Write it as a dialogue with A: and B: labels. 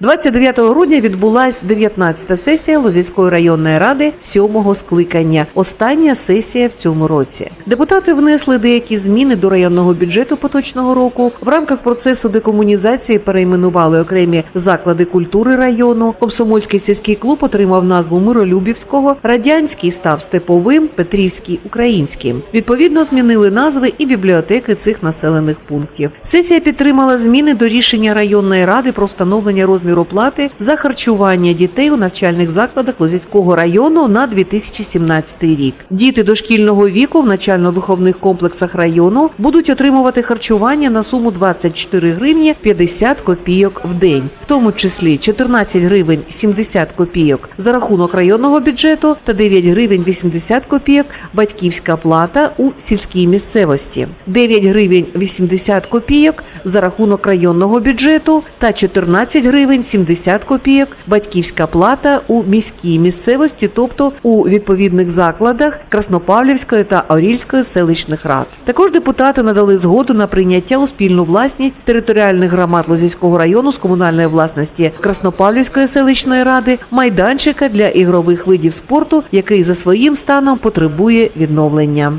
A: 29 грудня відбулась 19-та сесія Лозівської районної ради сьомого скликання. Остання сесія в цьому році. Депутати внесли деякі зміни до районного бюджету поточного року. В рамках процесу декомунізації перейменували окремі заклади культури району. Комсомольський сільський клуб отримав назву Миролюбівського, радянський став степовим, Петрівський українським. Відповідно, змінили назви і бібліотеки цих населених пунктів. Сесія підтримала зміни до рішення районної ради про встановлення розміру плати за харчування дітей у навчальних закладах Лозівського району на 2017 рік. Діти дошкільного віку в навчально-виховних комплексах району будуть отримувати харчування на суму 24 гривні 50 копійок в день, в тому числі 14 гривень 70 копійок за рахунок районного бюджету та 9 гривень 80 копійок батьківська плата у сільській місцевості, 9 гривень 80 копійок за рахунок районного бюджету та 14 гривень 70 копійок батьківська плата у міській місцевості, тобто у відповідних закладах Краснопавлівської та Орільської селищних рад. Також депутати надали згоду на прийняття у спільну власність територіальних громад Лозівського району з комунальної власності Краснопавлівської селищної ради майданчика для ігрових видів спорту, який за своїм станом потребує відновлення.